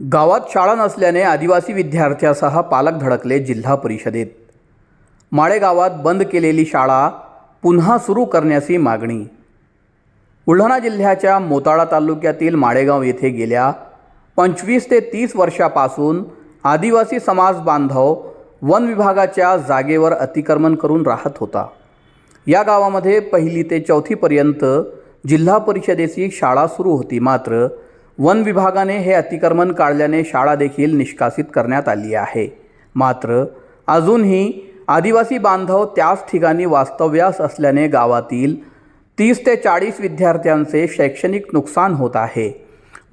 गावात शाळा नसल्याने आदिवासी विद्यार्थ्यासह पालक धडकले जिल्हा परिषदेत. माळेगावात बंद केलेली शाळा पुन्हा सुरू करण्याची मागणी. बुलढाणा जिल्ह्याच्या मोताळा तालुक्यातील माळेगाव येथे गेल्या पंचवीस ते तीस वर्षापासून आदिवासी समाज बांधव वन विभागाच्या जागेवर अतिक्रमण करून राहत होता. या गावामध्ये पहिली ते चौथीपर्यंत जिल्हा परिषदेची शाळा सुरू होती मात्र वन विभागाने हे अतिक्रमण काढल्याने शाळा देखील निष्कासित करण्यात आली आहे. मात्र अजूनही आदिवासी बांधव त्याच ठिकाणी वास्तव्यास असल्याने गावातील तीस ते चाळीस विद्यार्थ्यांचे शैक्षणिक नुकसान होत आहे.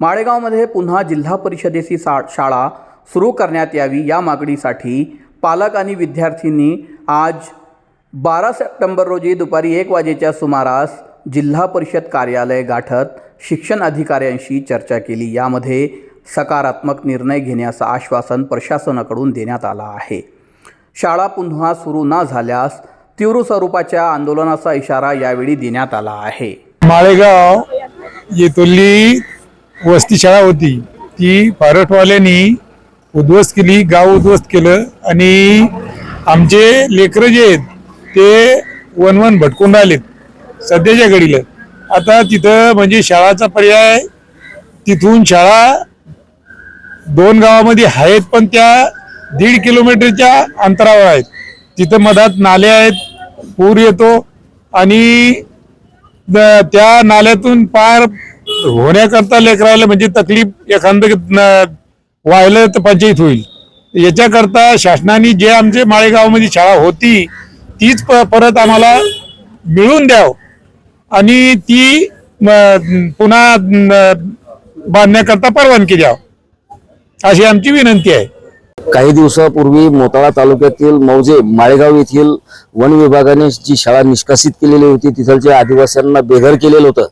माळेगावमध्ये पुन्हा जिल्हा परिषदेची सा शाळा सुरू करण्यात यावी या मागणीसाठी पालक आणि विद्यार्थ्यांनी आज बारा सप्टेंबर रोजी दुपारी एक वाजेच्या सुमारास जिल्हा परिषद कार्यालय गाठत शिक्षण अधिकाऱ्यांशी चर्चा केली. यामध्ये सकारात्मक निर्णय घेण्याचं आश्वासन प्रशासनाकडून देण्यात आलं आहे. शाळा पुन्हा सुरू न झाल्यास तीव्र स्वरूपाच्या आंदोलनाचा इशारा यावेळी देण्यात आला आहे. माळेगाव येथली वस्ती शाळा होती. ती फॉरेस्टवाल्यांनी उद्ध्वस्त केली गाव उद्ध्वस्त केलं आणि आमचे लेकरं जे आहेत ते वन वन भटकून राहिलेत सध्याच्या घडीला आता तिथं म्हणजे शाळाचा पर्याय तिथून शाळा दोन गावामध्ये आहेत पण त्या दीड किलोमीटरच्या अंतरावर आहेत. तिथं मधात नाले आहेत पूर येतो आणि त्या नाल्यातून पार होण्याकरता लेकरायला म्हणजे तकलीफ एखादं व्हायला तर पंचायत होईल. याच्याकरता शासनाने जे आमचे माळेगावमध्ये शाळा होती तीच प- परत आम्हाला मिळून द्यावं. आणि ती पुन्हा बांधण्याकरता परवानगी द्यावं. अशी आमची विनंती आहे. काही दिवसापूर्वी मोताळा तालुक्यातील मौजे माळेगाव येथील वन विभागाने जी शाळा निष्कासित केलेली होती तिथलच्या आदिवासींना बेघर केलेलं होतं.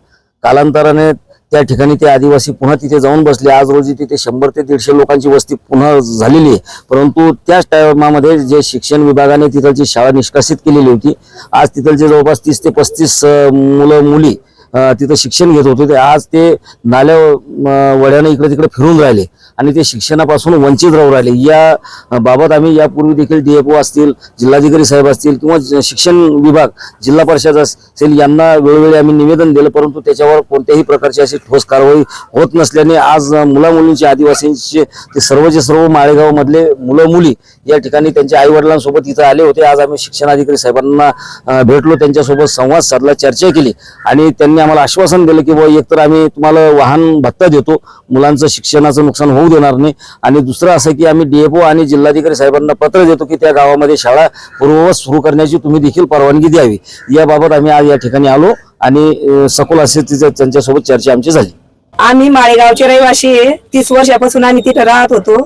कालांतराने त्या ठिकाणी ते आदिवासी पुन्हा तिथे जाऊन बसले. आज रोजी तिथे शंभर ते दीडशे लोकांची वस्ती पुन्हा झालेली आहे. परंतु त्याच टायमामध्ये जे शिक्षण विभागाने तिथलची शाळा निष्कासित केलेली होती आज तिथलचे जवळपास तीस ते पस्तीस मुलं मुली तिथं शिक्षण घेत होते. ते आज ते नाल्या वड्यानं वड्याने इकडे तिकडे फिरून राहिले आणि ते शिक्षणापासून वंचित राहू राहिले. या बाबत आम्ही यापूर्वी देखील डीएफओ असतील जिल्हाधिकारी साहेब असतील किंवा शिक्षण विभाग जिल्हा परिषद असेल यांना वेळोवेळी आम्ही निवेदन दिलं परंतु त्याच्यावर कोणत्याही प्रकारची अशी ठोस कारवाई होत नसल्याने आज मुलामुलींचे आदिवासींचे ते सर्वचे सर्व माळेगावमधले मुलं मुली या ठिकाणी त्यांच्या आईवडिलांसोबत इथं आले होते. आज आम्ही शिक्षणाधिकारी साहेबांना भेटलो त्यांच्यासोबत संवाद साधला चर्चा केली आणि त्यांनी आम्हाला आश्वासन दिलं की बुवा एकतर आम्ही तुम्हाला वाहन भत्ता देतो मुलांचं शिक्षणाचं नुकसान होऊ देणार नाही. आणि दुसरं असं की आम्ही डीएफओ आणि जिल्हाधिकारी साहेबांना पत्र देतो की त्या गावामध्ये शाळा पूर्ववत सुरू करण्याची तुम्ही देखील परवानगी द्यावी. याबाबत आम्ही आज या ठिकाणी आलो आणि सखोल असे तिचं त्यांच्यासोबत चर्चा आमची झाली. आम्ही माळेगावचे रहिवासी आहे. तीस वर्षापासून आम्ही तिथे राहत होतो.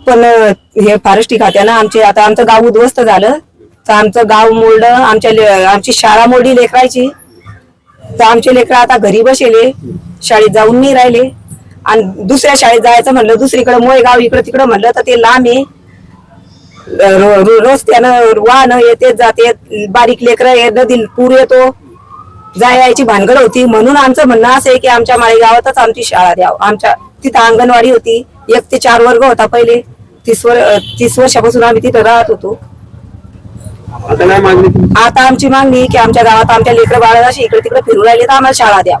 पण हे फॉरेस्टी खात्यानं आमचे आता आमचं गाव उद्ध्वस्त झालं. तर आमचं गाव मोडलं आमच्या आमची शाळा मोडली लेकरायची. तर आमचे लेकरं आता घरी बसेले शाळेत जाऊन नाही राहिले. आणि दुसऱ्या शाळेत जायचं म्हणलं दुसरीकडे मोयगाव इकडं तिकडं म्हणलं तर ते लांब आहे. रो- रो- रस्त्यानं वाहन येतेच जाते बारीक लेकरं नदी पूर येतो. जाय यायची भानगड होती. म्हणून आमचं म्हणणं असं आहे की आमच्या माळेगावातच आमची शाळा द्याव. आमच्या तिथं अंगणवाडी होती. एक ते चार वर्ग होता पहिले. तीस वर तीस वर्षापासून आम्ही तिथं राहत होतो. आता आमची मागणी की आमच्या गावात आमच्या लेकर बाळाशी इकडे तिकडे फिरू राहिले तर आम्हाला शाळा द्या.